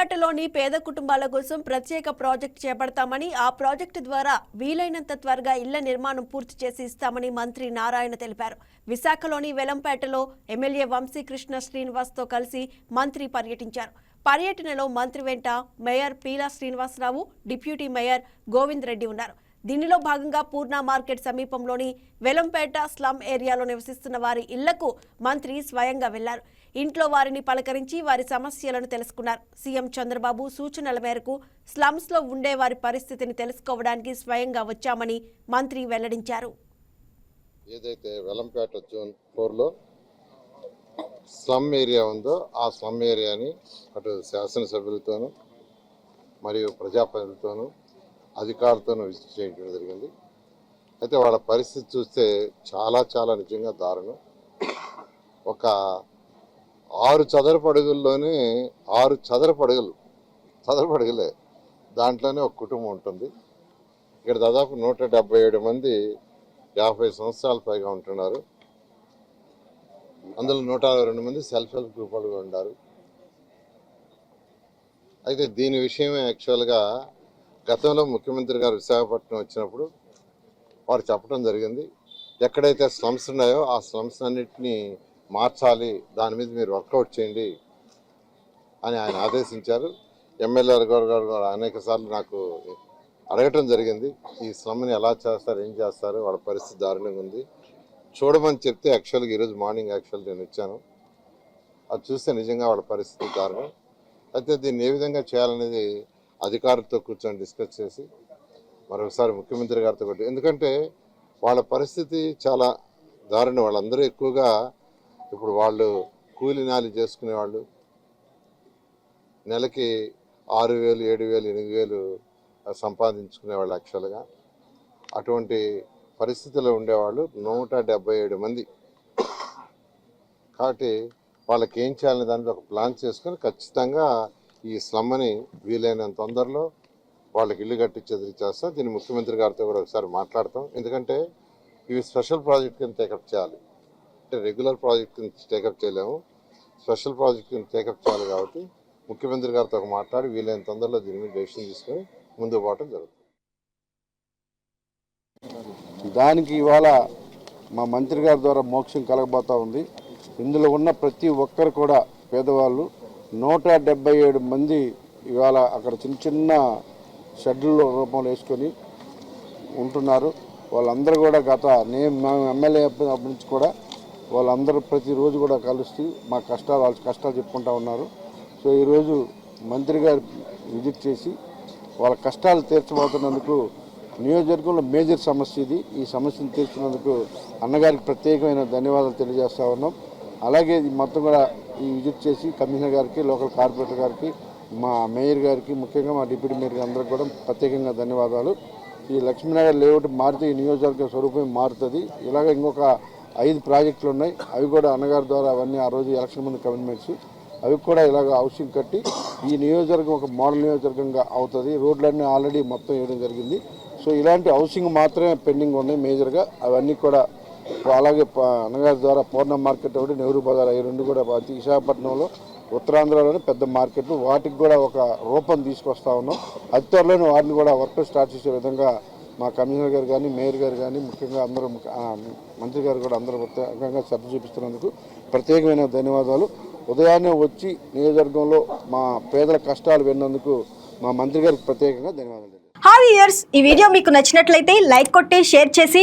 వెలంపేటలోని పేద కుటుంబాల కోసం ప్రత్యేక ప్రాజెక్ట్ చేపడతామని ఆ ప్రాజెక్టు ద్వారా వీలైనంత త్వరగా ఇళ్ళ నిర్మాణం పూర్తి చేసి ఇస్తామని మంత్రి నారాయణ తెలిపారు. విశాఖలోని వెలంపేటలో ఎమ్మెల్యే వంశీకృష్ణ శ్రీనివాస్తో కలిసి మంత్రి పర్యటించారు. పర్యటనలో మంత్రి వెంట mayor Peela Srinivasarao deputy mayor Govind Reddy ఉన్నారు. దీనిలో భాగంగా పూర్ణ మార్కెట్ సమీపంలోని వెలంపేట స్లమ్ ఏరియాలో నివసిస్తున్న వారి ఇళ్ళకు మంత్రి స్వయంగా వెళ్ళారు. ఇంట్లో వారిని పలకరించి వారి సమస్యలను తెలుసుకున్నారు. సీఎం చంద్రబాబు సూచనల మేరకు స్లమ్స్లో ఉండే వారి పరిస్థితిని తెలుసుకోవడానికి స్వయంగా వచ్చామని మంత్రి వెల్లడించారు. ఏదైతే వెలంపేట జోన్ ఫోర్లో స్లమ్ ఏరియా ఉందో ఆ స్లమ్ ఏరియాని అటు శాసనసభ్యులతోనూ మరియు ప్రజాప్రతినిధులతోనూ అధికారులతోనూ విజిట్ చేయడం జరిగింది. అయితే వాళ్ళ పరిస్థితి చూస్తే చాలా చాలా నిజంగా దారుణం. ఒక ఆరు చదరపు అడుగుల్లోనే ఆరు చదరపు అడుగులు చదరపు అడుగులే దాంట్లోనే ఒక కుటుంబం ఉంటుంది. ఇక్కడ దాదాపు నూట డెబ్బై ఏడు మంది యాభై సంవత్సరాల పైగా ఉంటున్నారు. అందులో నూట అరవై రెండు మంది సెల్ఫ్ హెల్ప్ గ్రూప్ ఉన్నారు. అయితే దీని విషయమే యాక్చువల్గా గతంలో ముఖ్యమంత్రి గారు విశాఖపట్నం వచ్చినప్పుడు వారు చెప్పడం జరిగింది ఎక్కడైతే స్లమ్స్ ఉన్నాయో ఆ స్లమ్స్ అన్నిటినీ మార్చాలి దాని మీద మీరు వర్కౌట్ చేయండి అని ఆయన ఆదేశించారు. ఎమ్మెల్యే గారు గారు అనేక సార్లు నాకు అడగటం జరిగింది ఈ స్లమ్ని ఎలా చేస్తారు ఏం చేస్తారు వాళ్ళ పరిస్థితి దారుణంగా ఉంది. చూడమని చెప్తే యాక్చువల్గా ఈరోజు మార్నింగ్ యాక్చువల్ నేను వచ్చాను. అది చూస్తే నిజంగా వాళ్ళ పరిస్థితి దారుణం. అయితే దీన్ని ఏ విధంగా చేయాలనేది అధికారులతో కూర్చొని డిస్కస్ చేసి మరొకసారి ముఖ్యమంత్రి గారితో కూడా ఎందుకంటే వాళ్ళ పరిస్థితి చాలా దారుణం. వాళ్ళందరూ ఎక్కువగా ఇప్పుడు వాళ్ళు కూలి నాలి చేసుకునే వాళ్ళు నెలకి ఆరు వేలు ఏడు వేలు ఎనిమిది వేలు సంపాదించుకునే వాళ్ళు యాక్చువల్గా అటువంటి పరిస్థితిలో ఉండేవాళ్ళు నూట డెబ్బై ఏడు మంది. కాబట్టి వాళ్ళకి ఏం చేయాలనే దానికి ఒక ప్లాన్ చేసుకొని ఖచ్చితంగా ఈ స్లమ్ని వీలైనంత తొందరలో వాళ్ళకి ఇల్లు కట్టించేది చేస్తాం దీన్ని ముఖ్యమంత్రి గారితో కూడా ఒకసారి మాట్లాడతాం. ఎందుకంటే ఇవి స్పెషల్ ప్రాజెక్ట్ కింద టేకప్ చేయాలి. అంటే రెగ్యులర్ ప్రాజెక్ట్ కింద టేకప్ చేయలేము. స్పెషల్ ప్రాజెక్ట్ కింద టేకప్ చేయాలి కాబట్టి ముఖ్యమంత్రి గారితో ఒక మాట్లాడి వీలైన తొందరలో దీని మీద డెసిషన్ తీసుకొని ముందు పోవటం జరుగుతుంది. దానికి ఇవాళ మా మంత్రి గారి ద్వారా మోక్షం కలగబోతా ఉంది. ఇందులో ఉన్న ప్రతి ఒక్కరు కూడా పేదవాళ్ళు నూట డెబ్బై ఏడు మంది ఇవాళ అక్కడ చిన్న చిన్న షెడ్యూల్ రూపంలో వేసుకొని ఉంటున్నారు. వాళ్ళందరూ కూడా గత నేను మేము ఎమ్మెల్యే అప్పటి నుంచి కూడా వాళ్ళందరూ ప్రతిరోజు కూడా కలుస్తూ మా కష్టాలు వాళ్ళ కష్టాలు చెప్పుకుంటా ఉన్నారు. సో ఈరోజు మంత్రి గారు విజిట్ చేసి వాళ్ళ కష్టాలు తీర్చబోతున్నందుకు నియోజకవర్గంలో మేజర్ సమస్య ఇది. ఈ సమస్యను తీర్చినందుకు అన్నగారికి ప్రత్యేకమైన ధన్యవాదాలు తెలియజేస్తా ఉన్నాం. అలాగే ఇది మొత్తం కూడా ఈ విజిట్ చేసి కమిషనర్ గారికి లోకల్ కార్పొరేటర్ గారికి మా మేయర్ గారికి ముఖ్యంగా మా డిప్యూటీ మేయర్ గారికి అందరికి కూడా ప్రత్యేకంగా ధన్యవాదాలు. ఈ లక్ష్మీనగర్ లేఅవుట్ మారితే ఈ నియోజకవర్గ స్వరూపం మారుతుంది. ఇలాగ ఇంకొక ఐదు ప్రాజెక్టులు ఉన్నాయి. అవి కూడా అన్నగారి ద్వారా అవన్నీ ఆ రోజు ఎలక్షన్ ముందు కమిట్మెంట్స్. అవి కూడా ఇలాగ హౌసింగ్ కట్టి ఈ నియోజకవర్గం ఒక మోడల్ నియోజకవర్గంగా అవుతుంది. రోడ్లన్నీ ఆల్రెడీ మొత్తం వేయడం జరిగింది. సో ఇలాంటి హౌసింగ్ మాత్రమే పెండింగ్ ఉన్నాయి మేజర్గా. అవన్నీ కూడా అలాగే ప- అన్నగారి ద్వారా పూర్ణ మార్కెట్ ఒకటి నెహ్రూ బజార్ అవి రెండు కూడా విశాఖపట్నంలో ఉత్తరాంధ్రలోనే పెద్ద మార్కెట్లు. వాటికి కూడా ఒక రూపం తీసుకొస్తా ఉన్నాం. అతి త్వరలోనే వాటిని కూడా వర్క్ స్టార్ట్ చేసే విధంగా మా కమిషనర్ గారు కానీ మేయర్ గారు కానీ ముఖ్యంగా అందరూ మంత్రి గారు కూడా అందరూ ప్రత్యేకంగా శ్రద్ధ చూపిస్తున్నందుకు ప్రత్యేకమైన ధన్యవాదాలు. ఉదయాన్నే వచ్చి నియోజకవర్గంలో మా పేదల కష్టాలు విన్నందుకు మా మంత్రి గారికి ప్రత్యేకంగా ధన్యవాదాలు హాయ్ ఇయర్స్ ఈ వీడియో మీకు నచ్చినట్లయితే లైక్ కొట్టి షేర్ చేసి